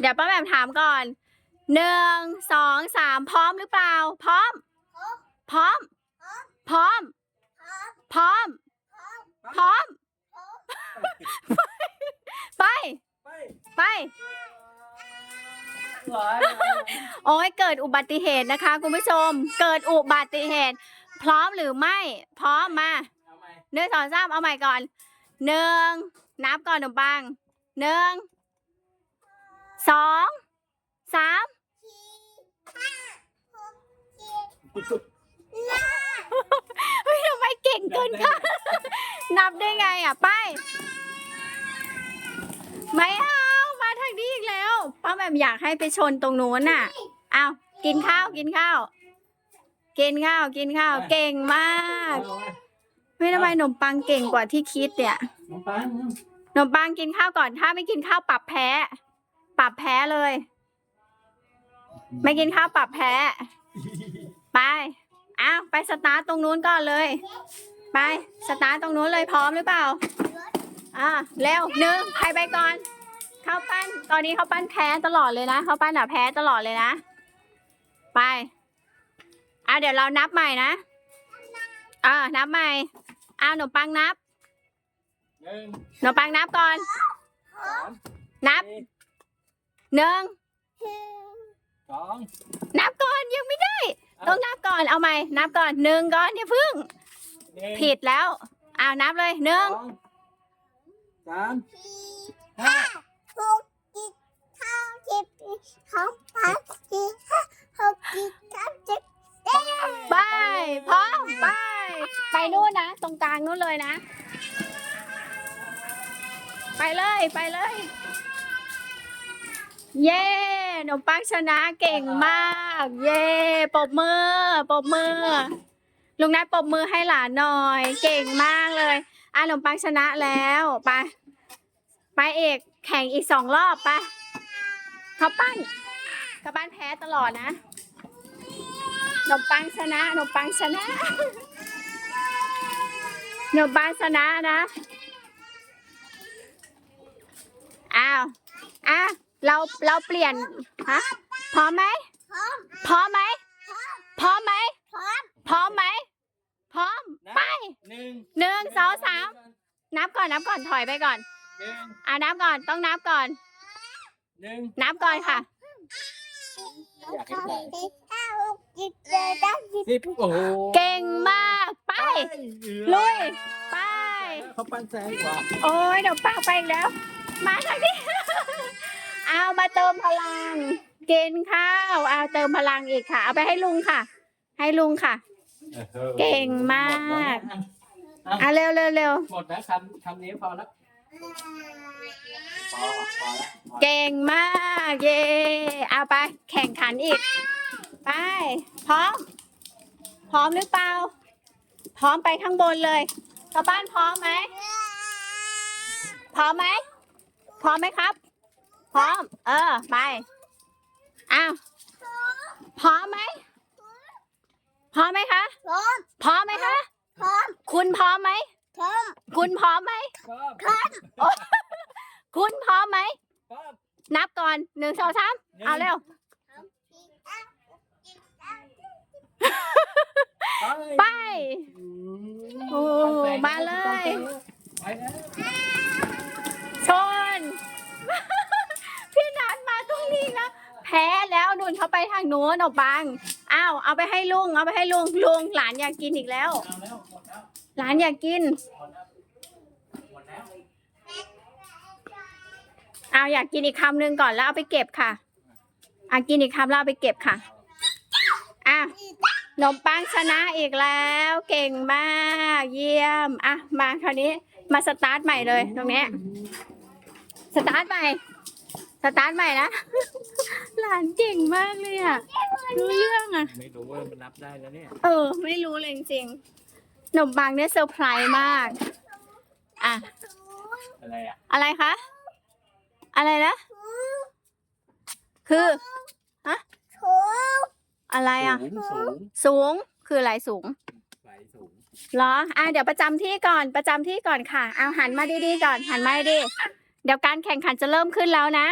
เดี๋ยวป้าแหม่มถามก่อนหนึ่งสองสามพร้อมหรือเปล่า พร้อม พร้อม พร้อม พร้อม พร้อม ไป ไปไปร้อยโอ้ยเกิดอุบัติเหตุนะคะ คุณผู้ชม เกิดอุบัติเหตุ พร้อมหรือไม่ พร้อมมาเอาไหมหนึ่งสองสามเอาใหม่ก่อนหนึ่งนับก่อนขนมปังหนึ่ง สองสามเฮ้ยทำไมเก่งเกินค่ะ นับได้ไงอะไปไม่เอา มาทางนี้อีกแล้ว ป้าแหม่มอยากให้ไปชนตรงนู้นน่ะเอากินข้าวกินข้าว กินข้าวกินข้าว เก่งมากเอาไหมไม่ทำไมขนมปังเก่งกว่าที่คิดเนี่ยน้องปังขนมปังกินข้าวก่อนถ้าไม่กินข้าวปรับแพ้ ปรับแพ้เลย ไม่กินข้าวปรับแพ้ ไปอ้าวไปสตาร์ทตรงนู้นก่อนเลย ไปสตาร์ทตรงนู้นเลยพร้อมหรือเปล่าอ่าเร็วหนึ่งใครไปก่อนข้าวปั้น ตอนนี้ข้าวปั้นแพ้ตลอดเลยนะข้าวปั้นอะแพ้ตลอดเลยนะ ไปอะเดี๋ยวเรานับใหม่นะอ่านับใหม่อ้าวขนมปังนับหนึ่งขนมปังนับก่อนสามนับสี่ หนึ่งสองนับก่อนยังไม่ได้ ต้องนับก่อนเอาใหม่นับก่อนหนึ่งก่อนอย่าพึ่ง หนึ่งผิดแล้วอ้าวนับเลยหนึ่งสองสามห้าไปพร้อมไปไปนู่นนะ ตรงกลางนู่นเลยนะ ไปเลยไปเลย เย้ขนมปังชนะเก่งมาก เย้ปรบมือปรบมือ ลุงนัทปรบมือให้หลานหน่อย เก่งมากเลยอะขนมปังชนะแล้วไปไปเอกแข่งอีกสองรอบไปเขาปั้นเขาปั้นแพ้ตลอดนะขนมปังชนะขนมปังชนะขนมปังชนะนะอ้าวอะ เราเราเปลี่ยนฮะพร้อมไหมพร้อมไหมพร้อมไหมพร้อมไหมพร้อมไปหนึ่งหนึ่งสองสามนับก่อนนับก่อนถอยไปก่อนหนึ่งอ่านับก่อนต้องนับก่อนหนึ่งนับก่อนค่ะสิบโอ้โหเก่งมากไปลุยไปเขาปั้นแซงกว่าโอ้ยเดี๋ยวป้าไปอีกแล้ว มาทางนี้เอา มาเติมพลัง กินข้าวเอาเติมพลังอีกค่ะ เอาไปให้ลุงค่ะ ให้ลุงค่ะ เก่งมากอะเร็วเร็วเร็วหมดแล้วคำคำนี้พอแล้วพอพอแล้วเก่งมากเย่เอาไป แข่งขันอีก ไป พร้อม พร้อมหรือเปล่า พร้อมไปข้างบนเลยชาวบ้านพร้อมไหมพร้อมไหมพร้อมไหมครับ พร้อม เออ ไป อ้าว พร้อมไหม พร้อมไหมคะ พร้อมไหมคะคุณพร้อมไหมคุณพร้อมไหมพร้อมคุณพร้อมไหม พร้อม นับก่อนหนึ่งสองสามเอาเร็วไป โอ้ มาเลย ไปแล้ว แพ้แล้วนุ่นเขาไปทางโน้นเอาบังอ้าวเอาไปให้ลุงเอาไปให้ลุงลุงหลานอยากกินอีกแล้ว หลานอยากกินเอาอยากกินอีกคำหนึ่งก่อนแล้วเอาไปเก็บค่ะอะกินอีกคำแล้วเอาไปเก็บค่ะอะขนมปังชนะอีกแล้วเก่งมากเยี่ยม อะ มาคราวนี้มาสตาร์ทใหม่เลยตรงนี้ สตาร์ทใหม่ สตาร์ทใหม่นะ หลานเก่งมากเลยอะ รู้เรื่องอะ ไม่รู้ว่ามันนับได้แล้วเนี่ย เออ ไม่รู้เลยจริงๆขนมปังเนี่ยเซอร์ไพรส์มาก อะ อะไรอะ อะไรคะ อะไรนะ คืออะไรอะ สูงสูงสูง คืออะไรสูง ไหลสูง เหรอ อะ เดี๋ยวประจำที่ก่อน ประจำที่ก่อนค่ะ เอาหันมาดีๆก่อน หันมาดีๆ เดี๋ยวการแข่งขันจะเริ่มขึ้นแล้วนะ